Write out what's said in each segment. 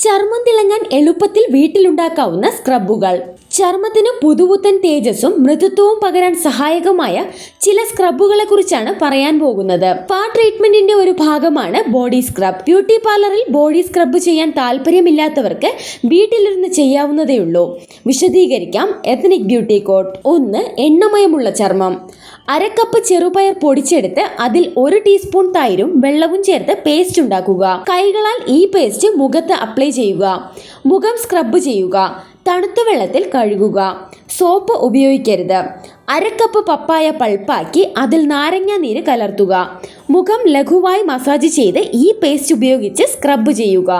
ചർമ്മം തിളങ്ങാൻ എളുപ്പത്തിൽ വീട്ടിലുണ്ടാക്കാവുന്ന സ്ക്രബുകൾ ചർമ്മത്തിന് പുതുപുത്തൻ തേജസ്സും മൃദുത്വവും പകരാൻ സഹായകമായ ചില സ്ക്രബുകളെ കുറിച്ചാണ് പറയാൻ പോകുന്നത്. പാ ട്രീറ്റ്മെന്റിന്റെ ഒരു ഭാഗമാണ് ബോഡി സ്ക്രബ്. ബ്യൂട്ടി പാർലറിൽ ബോഡി സ്ക്രബ് ചെയ്യാൻ താല്പര്യമില്ലാത്തവർക്ക് വീട്ടിലിരുന്ന് ചെയ്യാവുന്നതേ ഉള്ളൂ. വിശദീകരിക്കാം. Ethnic beauty coat. ഒന്ന് എണ്ണമയമുള്ള ചർമ്മം. അരക്കപ്പ് ചെറുപയർ പൊടിച്ചെടുത്ത് അതിൽ ഒരു ടീസ്പൂൺ തൈരും വെള്ളവും ചേർത്ത് പേസ്റ്റ് ഉണ്ടാക്കുക. കൈകളാൽ ഈ പേസ്റ്റ് മുഖത്ത് അപ്ലൈ ചെയ്യുക. മുഖം സ്ക്രബ് ചെയ്യുക. തണുത്ത വെള്ളത്തിൽ കഴുകുക. സോപ്പ് ഉപയോഗിക്കരുത്. അരക്കപ്പ് പപ്പായ പൾപ്പാക്കി അതിൽ നാരങ്ങ നീര് കലർത്തുക. മുഖം ലഘുവായി മസാജ് ചെയ്ത് ഈ പേസ്റ്റ് ഉപയോഗിച്ച് സ്ക്രബ് ചെയ്യുക.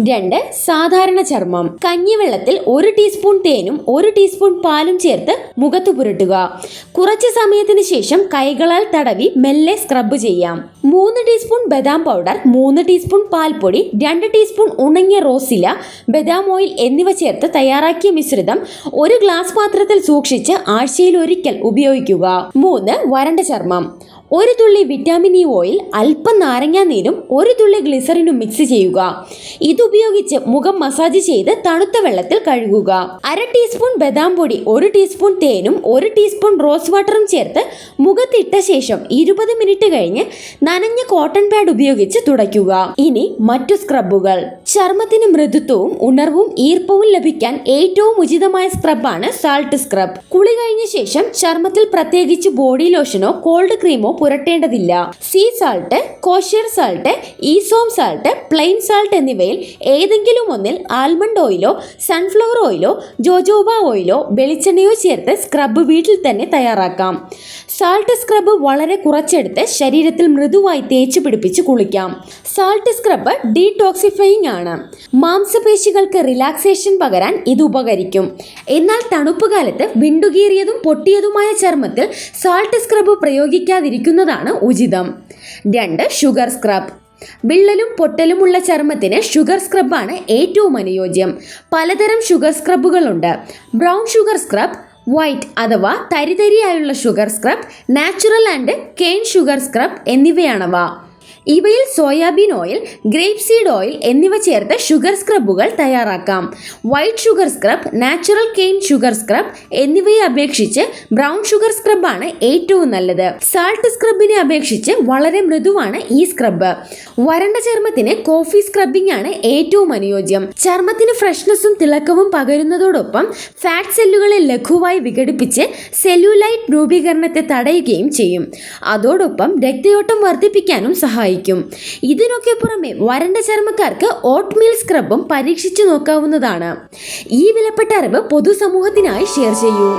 രണ്ട് സാധാരണ ചർമ്മം. കഞ്ഞിവെള്ളത്തിൽ ഒരു ടീസ്പൂൺ തേനും ഒരു ടീസ്പൂൺ പാലും ചേർത്ത് മുഖത്ത് പുരട്ടുക. കുറച്ച് സമയത്തിന് ശേഷം കൈകളാൽ തടവി മെല്ലെ സ്ക്രബ് ചെയ്യാം. മൂന്ന് ടീസ്പൂൺ ബദാം പൗഡർ മൂന്ന് ടീസ്പൂൺ പാൽപ്പൊടി രണ്ട് ടീസ്പൂൺ ഉണങ്ങിയ റോസില ബദാം ഓയിൽ എന്നിവ ചേർത്ത് തയ്യാറാക്കിയ മിശ്രിതം ഒരു ഗ്ലാസ് പാത്രത്തിൽ സൂക്ഷിച്ച് ആഴ്ചയിൽ ഒരിക്കൽ ഉപയോഗിക്കുക. മൂന്ന് വരണ്ട ചർമ്മം. ഒരു തുള്ളി വിറ്റാമിൻ ഇ ഓയിൽ അല്പം നാരങ്ങാ നീരും ഒരു തുള്ളി ഗ്ലിസറിനും മിക്സ് ചെയ്യുക. ഇതുപയോഗിച്ച് മുഖം മസാജ് ചെയ്ത് തണുത്ത വെള്ളത്തിൽ കഴുകുക. അര ടീസ്പൂൺ ബദാം പൊടി ഒരു ടീസ്പൂൺ തേനും ഒരു ടീസ്പൂൺ റോസ് വാട്ടറും ചേർത്ത് മുഖത്തിട്ട ശേഷം ഇരുപത് മിനിറ്റ് കഴിഞ്ഞ് നനഞ്ഞ കോട്ടൺ പാഡ് ഉപയോഗിച്ച് തുടയ്ക്കുക. ഇനി മറ്റു സ്ക്രബുകൾ ചർമ്മത്തിന് മൃദുത്വവും ഉണർവും ഈർപ്പവും ലഭിക്കാൻ ഏറ്റവും ഉചിതമായ സ്ക്രബാണ് സാൾട്ട് സ്ക്രബ് കുളി കഴിഞ്ഞ ശേഷം ചർമ്മത്തിൽ പ്രത്യേകിച്ച് ബോഡി ലോഷനോ കോൾഡ് ക്രീമോ പുരട്ടേണ്ടതില്ല. Sea salt kosher salt Epsom salt plain salt എന്നിവയിൽ ഏതെങ്കിലും ഒന്നിൽ ആൽമണ്ട് ഓയിലോ സൺഫ്ലവർ ഓയിലോ ജോജോബ ഓയിലോ വെളിച്ചെണ്ണയോ ചേർത്ത് സ്ക്രബ് വീട്ടിൽ തന്നെ തയ്യാറാക്കാം. സാൾട്ട് സ്ക്രബ് വളരെ കുറച്ചെടുത്ത് ശരീരത്തിൽ മൃദുവായി തേച്ച് പിടിപ്പിച്ച് കുളിക്കാം. സാൾട്ട് സ്ക്രബ് ഡീടോക്സിഫയിങ് ആണ്. മാംസപേശികൾക്ക് റിലാക്സേഷൻ പകരാൻ ഇത് ഉപകരിക്കും. എന്നാൽ തണുപ്പ് കാലത്ത് വിണ്ടുകീറിയതും പൊട്ടിയതുമായ ചർമ്മത്തിൽ സാൾട്ട് സ്ക്രബ് പ്രയോഗിക്കാതിരിക്കുന്നതാണ് ഉചിതം. രണ്ട് ഷുഗർ സ്ക്രബ് വിള്ളലും പൊട്ടലുമുള്ള ചർമ്മത്തിന് ഷുഗർ സ്ക്രബാണ് ഏറ്റവും അനുയോജ്യം. പലതരം ഷുഗർ സ്ക്രബുകളുണ്ട് ബ്രൗൺ ഷുഗർ സ്ക്രബ് വൈറ്റ് അഥവാ തരിതരിയായുള്ള sugar scrub natural and cane sugar scrub എന്നിവയാണവ. ഇവയിൽ soybean oil grape seed oil എന്നിവ ചേർത്ത് ഷുഗർ സ്ക്രബുകൾ തയ്യാറാക്കാം. White sugar scrub natural cane sugar scrub എന്നിവയെ അപേക്ഷിച്ച് ബ്രൗൺ ഷുഗർ സ്ക്രബാണ് ഏറ്റവും നല്ലത്. സാൾട്ട് സ്ക്രബിനെ അപേക്ഷിച്ച് വളരെ മൃദുവാണ് ഈ സ്ക്രബ്. വരണ്ട ചർമ്മത്തിന് കോഫി സ്ക്രബിംഗ് ആണ് ഏറ്റവും അനുയോജ്യം. ചർമ്മത്തിന് ഫ്രഷ്നെസ്സും തിളക്കവും പകരുന്നതോടൊപ്പം ഫാറ്റ് സെല്ലുകളെ ലഘുവായി വിഘടിപ്പിച്ച് സെല്ലുലൈറ്റ് രൂപീകരണത്തെ തടയുകയും ചെയ്യും. അതോടൊപ്പം രക്തയോട്ടം വർദ്ധിപ്പിക്കാനും സഹായിക്കും. ഇതിനൊക്കെ പുറമെ വരണ്ട ചർമ്മക്കാർക്ക് ഓട്ട്മീൽ സ്ക്രബും പരീക്ഷിച്ചു നോക്കാവുന്നതാണ്. ഈ വിലപ്പെട്ട അറിവ് പൊതുസമൂഹത്തിനായി ഷെയർ ചെയ്യൂ.